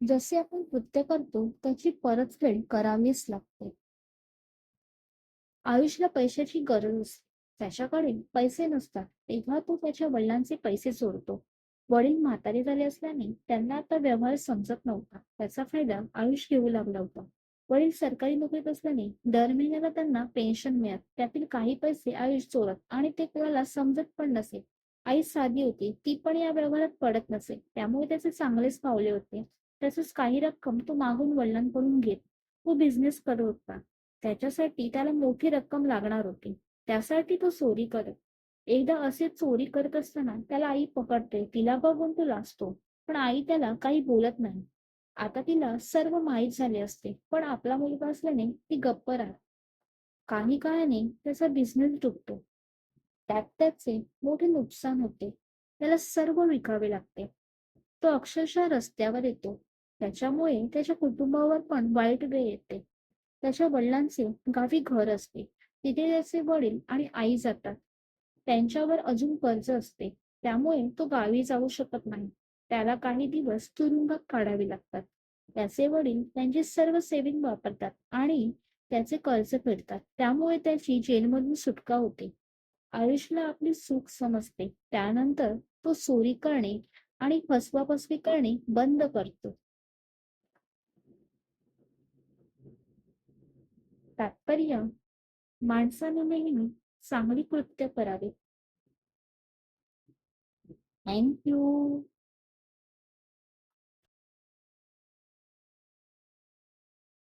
जसे आपण कृत्य करतो त्याची परतफेड करावीच लागते. आयुषला पैशाची गरज असते त्याच्याकडे पैसे नसतात. तेव्हा तो त्याच्या वडिलांचे पैसे चोरतो वडील म्हातारे झाले असल्याने त्यांना आता व्यवहार समजत नव्हता. त्याचा फायदा आयुष घेऊ लागला होता. वडील सरकारी नोकरीत असल्याने दर महिन्याला त्यांना पेन्शन मिळत. त्यातील काही पैसे आयुष चोरत आणि ते कोणाला समजत पण नसे. आई साधी होती. ती पण या व्यवहारात पडत नसे. त्यामुळे त्याचे चांगलेच पावले होते. तसंच काही रक्कम तो मागून वडिलांकडून घेत तो बिझनेस करत होता. त्याच्यासाठी त्याला मोठी रक्कम लागणार होती. त्यासाठी तो चोरी करत. एकदा असे चोरी करत असताना त्याला आई पकडते. तिला बघून तो लाजतो. पण आई त्याला काही बोलत नाही. आता तिला सर्व माहीत झाले असते. पण आपला मुलगा असल्याने ती गप्प राहत. काही काळाने त्याचा बिझनेस डुबतो. त्यात त्याचे मोठे नुकसान होते. त्याला सर्व विकावे लागते. तो अक्षरशः रस्त्यावर येतो. त्याच्यामुळे त्याच्या कुटुंबावर पण वाईट वेळ येते. त्याच्या वडिलांचे गावी घर असते. तिथे त्याचे वडील आणि आई जातात. त्यांच्यावर अजून कर्ज असते. त्यामुळे तो गावी जाऊ शकत नाही. त्याला काही दिवस तुरुंगात काढावे लागतात. त्याचे वडील त्यांचे सर्व सेविंग वापरतात आणि त्याचे कर्ज फेडतात. त्यामुळे त्याची जेलमधून सुटका होते. आयुषला आपली सुख समजते. त्यानंतर तो चोरी करणे आणि फसवाफसवी करणे बंद करतो. तात्पर्य माणसाने नेहमी चांगली कृत्य करावे. थँक्यू